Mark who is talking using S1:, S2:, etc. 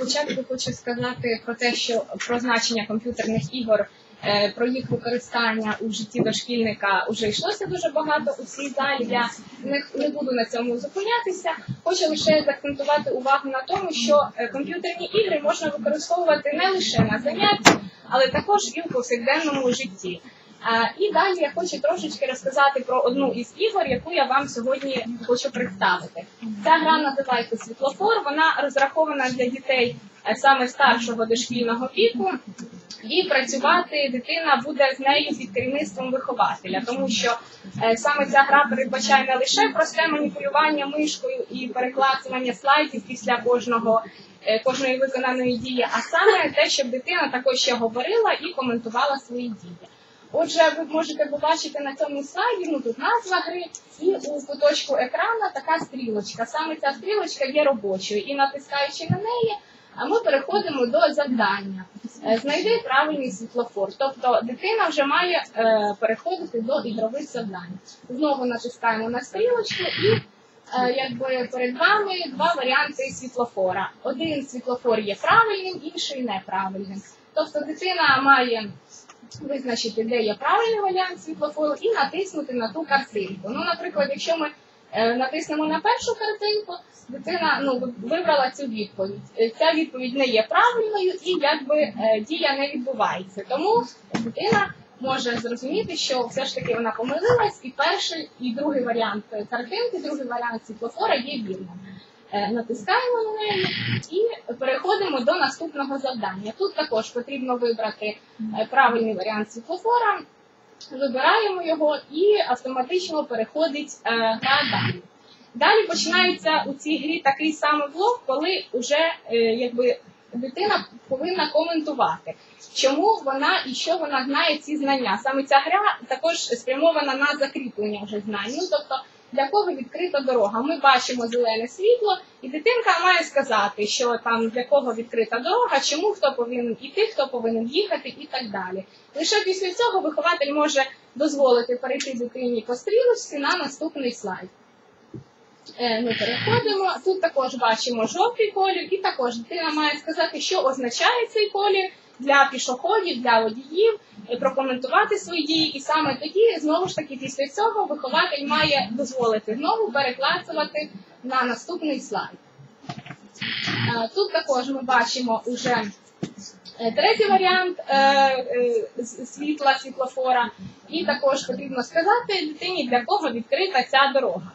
S1: Спочатку хочу сказати про те, що про значення комп'ютерних ігор, е, про їх використання у житті дошкільника вже йшлося дуже багато у цій залі. Я не, не буду на цьому зупинятися. Хочу лише заакцентувати увагу на тому, що е, комп'ютерні ігри можна використовувати не лише на занятті, але також і в повсякденному житті. І далі я хочу трошечки розказати про одну із ігор, яку я вам сьогодні хочу представити. Ця гра називається Світлофор. Вона розрахована для дітей е, саме старшого дошкільного віку. І працювати дитина буде з нею під керівництвом вихователя, тому що е, саме ця гра передбачає не лише просте маніпулювання мишкою і переклацування слайдів після кожного е, кожної виконаної дії, а саме те, щоб дитина також ще говорила і коментувала свої дії. Отже, ви можете побачити на цьому слайді, ну тут назва гри, і у куточку екрана така стрілочка. Саме ця стрілочка є робочою, і натискаючи на неї, ми переходимо до завдання. Е, Знайди правильний світлофор. Тобто дитина вже має е, переходити до ігрових завдань. Знову натискаємо на стрілочку і е, якби перед вами два варіанти світлофора. Один світлофор є правильним, інший неправильним. Тобто дитина має визначити, де є правильний варіант світлофору, і натиснути на ту картинку. Ну, наприклад, якщо ми е, натиснемо на першу картинку, дитина ну, вибрала цю відповідь. Е, Ця відповідь не є правильною і якби е, дія не відбувається. Тому дитина може зрозуміти, що все ж таки вона помилилась, і перший і другий варіант картинки, другий варіант світлофора є вірним. Натискаємо на неї і переходимо до наступного завдання. Тут також потрібно вибрати е, правильний варіант світлофора, вибираємо його і автоматично переходить е, гра далі. Далі починається у цій грі такий самий блок, коли вже е, якби дитина повинна коментувати, чому вона і що вона знає ці знання. Саме ця гра також спрямована на закріплення вже знань. Ну, тобто для кого відкрита дорога. Ми бачимо зелене світло, і дитинка має сказати, що там для кого відкрита дорога, чому хто повинен іти, хто повинен їхати і так далі. Лише після цього вихователь може дозволити перейти дитині по стрілочці на наступний слайд. Е, Ми переходимо. Тут також бачимо жовтий колір, і також дитина має сказати, що означає цей колір для пішоходів, для водіїв, прокоментувати свої дії, і саме тоді, знову ж таки, після цього вихователь має дозволити знову переклацувати на наступний слайд. Е, Тут також ми бачимо уже е, третій варіант е, е, світла, світлофора, і також потрібно сказати дитині, для кого відкрита ця дорога.